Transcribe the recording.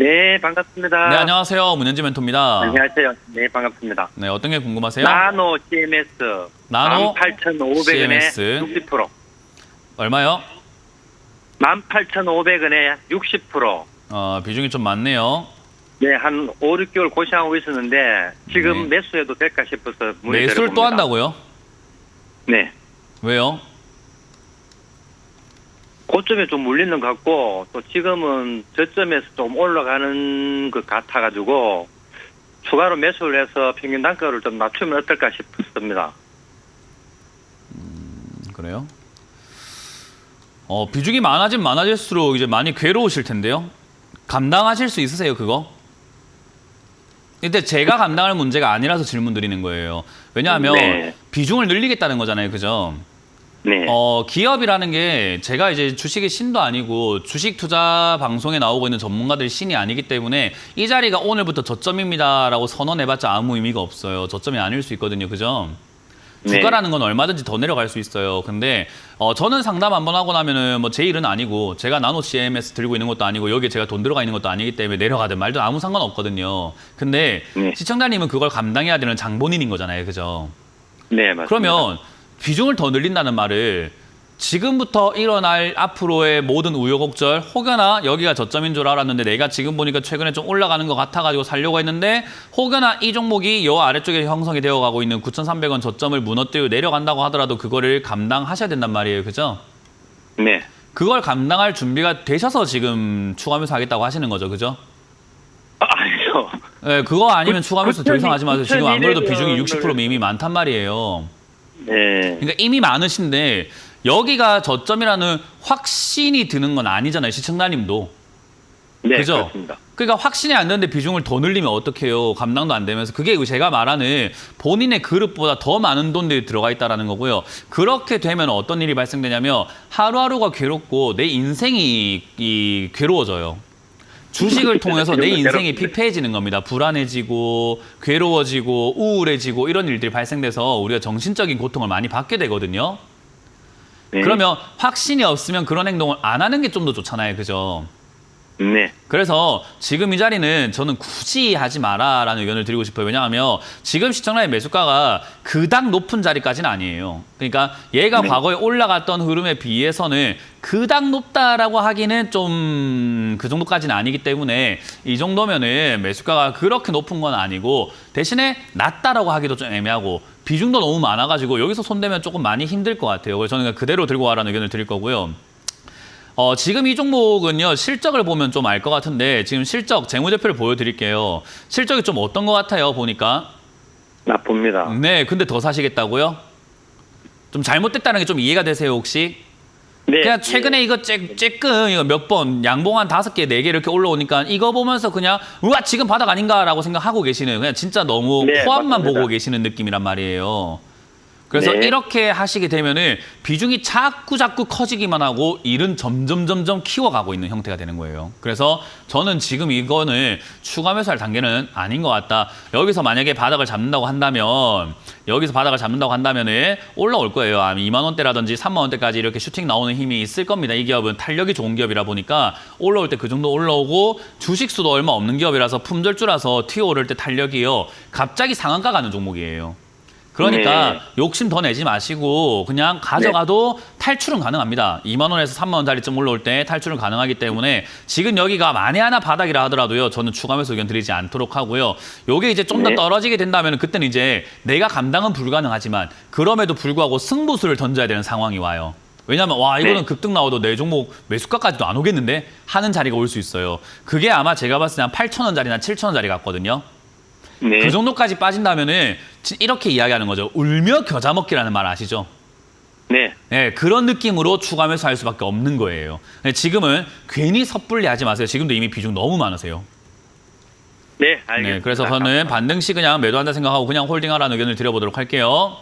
네, 반갑습니다. 네, 안녕하세요. 문현지 멘토입니다. 안녕하세요. 네, 반갑습니다. 네, 어떤 게 궁금하세요? 나노 CMS 나노 18,500원에 CMS. 60%. 얼마요? 18,500원에 60%. 어, 비중이 좀 많네요. 네, 한 5, 6개월 고시하고 있었는데 지금 네. 매수해도 될까 싶어서 문의 매수를 또 드려봅니다. 한다고요? 네. 왜요? 고점에 좀 물리는 것 같고 또 지금은 저점에서 좀 올라가는 것 같아가지고 추가로 매수를 해서 평균 단가를 좀 낮추면 어떨까 싶습니다. 그래요? 어, 비중이 많아지면 많아질수록 이제 많이 괴로우실 텐데요. 감당하실 수 있으세요, 그거? 근데 제가 감당할 문제가 아니라서 질문 드리는 거예요. 왜냐하면 네. 비중을 늘리겠다는 거잖아요, 그죠? 네. 어, 기업이라는 게 제가 이제 주식의 신도 아니고 주식 투자 방송에 나오고 있는 전문가들이 신이 아니기 때문에 이 자리가 오늘부터 저점입니다라고 선언해봤자 아무 의미가 없어요. 저점이 아닐 수 있거든요. 그죠? 네. 주가라는 건 얼마든지 더 내려갈 수 있어요. 근데 어, 저는 상담 한번 하고 나면은 뭐 제 일은 아니고 제가 나노 CMS 들고 있는 것도 아니고 여기에 제가 돈 들어가 있는 것도 아니기 때문에 내려가든 말든 아무 상관 없거든요. 근데 네. 시청자님은 그걸 감당해야 되는 장본인인 거잖아요. 그죠? 네, 맞습니다. 그러면 비중을 더 늘린다는 말을 지금부터 일어날 앞으로의 모든 우여곡절 혹여나 여기가 저점인 줄 알았는데 내가 지금 보니까 최근에 좀 올라가는 것 같아가지고 살려고 했는데 혹여나 이 종목이 요 아래쪽에 형성이 되어가고 있는 9,300원 저점을 무너뜨리고 내려간다고 하더라도 그거를 감당하셔야 된단 말이에요. 그죠? 네. 그걸 감당할 준비가 되셔서 지금 추가 매수 하겠다고 하시는 거죠. 그죠? 아, 아니요. 네, 그거 아니면 추가 매수 더 이상 하지 마세요. 지금 9,200 비중이 원을 60%면 이미 많단 말이에요. 네. 그러니까 이미 많으신데 여기가 저점이라는 확신이 드는 건 아니잖아요. 시청자님도. 네, 그죠? 그렇습니다. 그러니까 확신이 안 되는데 비중을 더 늘리면 어떡해요. 감당도 안 되면서. 그게 제가 말하는 본인의 그릇보다 더 많은 돈들이 들어가 있다라는 거고요. 그렇게 되면 어떤 일이 발생되냐면 하루하루가 괴롭고 내 인생이 이 괴로워져요. 주식을 통해서 내 인생이 피폐해지는 겁니다. 불안해지고 괴로워지고 우울해지고 이런 일들이 발생돼서 우리가 정신적인 고통을 많이 받게 되거든요. 네. 그러면 확신이 없으면 그런 행동을 안 하는 게 좀 더 좋잖아요. 그죠? 네. 그래서 지금 이 자리는 저는 굳이 하지 마라라는 의견을 드리고 싶어요. 왜냐하면 지금 시청자의 매수가가 그닥 높은 자리까지는 아니에요. 그러니까 얘가 네. 과거에 올라갔던 흐름에 비해서는 그닥 높다라고 하기는 좀 그 정도까지는 아니기 때문에 이 정도면은 매수가가 그렇게 높은 건 아니고 대신에 낮다라고 하기도 좀 애매하고 비중도 너무 많아가지고 여기서 손대면 조금 많이 힘들 것 같아요. 그래서 저는 그대로 들고 와라는 의견을 드릴 거고요. 어, 지금 이 종목은요, 실적을 보면 좀 알 것 같은데, 지금 실적, 재무제표를 보여드릴게요. 실적이 좀 어떤 것 같아요, 보니까? 나쁩니다. 네, 근데 더 사시겠다고요? 좀 잘못됐다는 게 좀 이해가 되세요, 혹시? 네. 그냥 최근에 이거 쬐, 쬐끔, 이거 몇 번, 양봉 한 다섯 개, 네 개 이렇게 올라오니까 이거 보면서 그냥, 우와, 지금 바닥 아닌가라고 생각하고 계시는, 그냥 진짜 너무 네, 코앞만 맞습니다. 보고 계시는 느낌이란 말이에요. 그래서 네. 이렇게 하시게 되면은 비중이 자꾸 자꾸 커지기만 하고 일은 점점 점점 키워가고 있는 형태가 되는 거예요. 그래서 저는 지금 이거는 추가 매수할 단계는 아닌 것 같다. 여기서 만약에 바닥을 잡는다고 한다면 여기서 바닥을 잡는다고 한다면은 올라올 거예요. 아마 2만 원대라든지 3만 원대까지 이렇게 슈팅 나오는 힘이 있을 겁니다. 이 기업은 탄력이 좋은 기업이라 보니까 올라올 때 그 정도 올라오고 주식 수도 얼마 없는 기업이라서 품절주라서 튀어 오를 때 탄력이요. 갑자기 상한가 가는 종목이에요. 그러니까 네. 욕심 더 내지 마시고 그냥 가져가도 탈출은 가능합니다. 2만 원에서 3만 원짜리쯤 올라올 때 탈출은 가능하기 때문에 지금 여기가 만에 하나 바닥이라 하더라도요. 저는 추가 매수 의견 드리지 않도록 하고요. 요게 이제 좀더 네. 떨어지게 된다면 그때는 이제 내가 감당은 불가능하지만 그럼에도 불구하고 승부수를 던져야 되는 상황이 와요. 왜냐하면 와 이거는 네. 급등 나와도 내 종목 매수가까지도 안 오겠는데 하는 자리가 올 수 있어요. 그게 아마 제가 봤을 때 한 8천 원짜리나 7천 원짜리 같거든요. 네. 그 정도까지 빠진다면은 진- 이렇게 이야기하는 거죠. 울며 겨자 먹기라는 말 아시죠? 네. 네, 그런 느낌으로 추가 매수할 수밖에 없는 거예요. 근데 지금은 괜히 섣불리 하지 마세요. 지금도 이미 비중 너무 많으세요. 네, 알겠습니다. 네, 그래서 저는 반등 시 그냥 매도한다 생각하고 그냥 홀딩하라는 의견을 드려보도록 할게요.